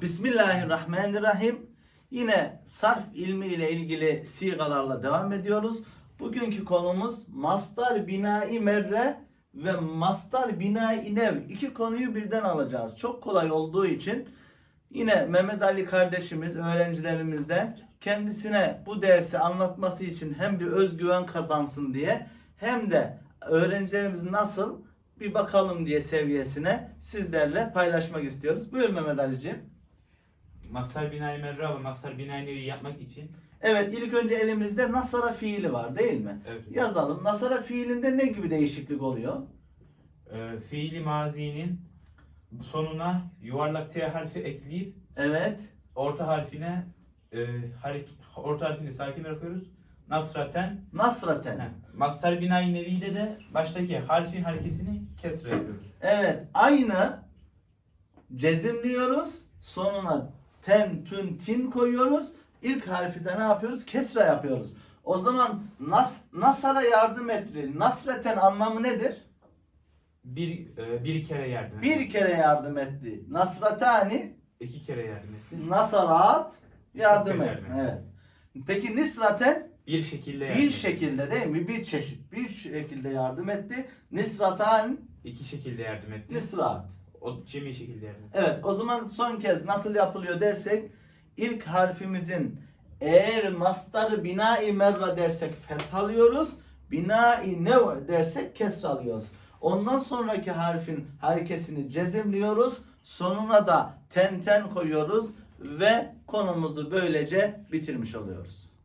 Bismillahirrahmanirrahim. Yine sarf ilmi ile ilgili sigalarla devam ediyoruz. Bugünkü konumuz mastar binai merre ve mastar binai nev. İki konuyu birden alacağız. Çok kolay olduğu için yine Mehmet Ali kardeşimiz öğrencilerimizden kendisine bu dersi anlatması için hem bir özgüven kazansın diye hem de öğrencilerimiz nasıl bir bakalım diye seviyesine sizlerle paylaşmak istiyoruz. Buyur Mehmet Ali'ciğim. Mastar binayı merra ve mastar binayı nevi yapmak için Evet ilk önce elimizde nasara fiili var değil mi? evet, Yazalım. Nasara fiilinde ne gibi değişiklik oluyor? e, fiili mazinin sonuna yuvarlak T harfi ekleyip Evet. orta harfine e, harek, orta harfini sakin bırakıyoruz. Nasraten. Nasraten. Heh, Mastar binayı nevide de baştaki harfin harekesini kesre yapıyoruz. Evet. Aynı cezimliyoruz. Sonuna ten, tün, tin koyuyoruz. İlk harfi de ne yapıyoruz? Kesra yapıyoruz. O zaman nas, nasara yardım etti. Nasreten anlamı nedir? Bir, e, bir kere yardım Bir etti. kere yardım etti. Nasratani İki kere yardım etti. nasarat yardım Çok etti. yardım Evet. Peki nisraten Bir şekilde yardım bir etti. şekilde değil mi? Bir çeşit bir şekilde yardım etti. Nisratan İki şekilde yardım etti. nisrat. O cemi şekilde. Evet o zaman son kez nasıl yapılıyor dersek ilk harfimizin eğer mastarı bina-i merra dersek fethalıyoruz. Bina-i nev dersek kesralıyoruz. Ondan sonraki harfin harekesini cezimliyoruz. Sonuna da ten ten koyuyoruz ve konumuzu böylece bitirmiş oluyoruz.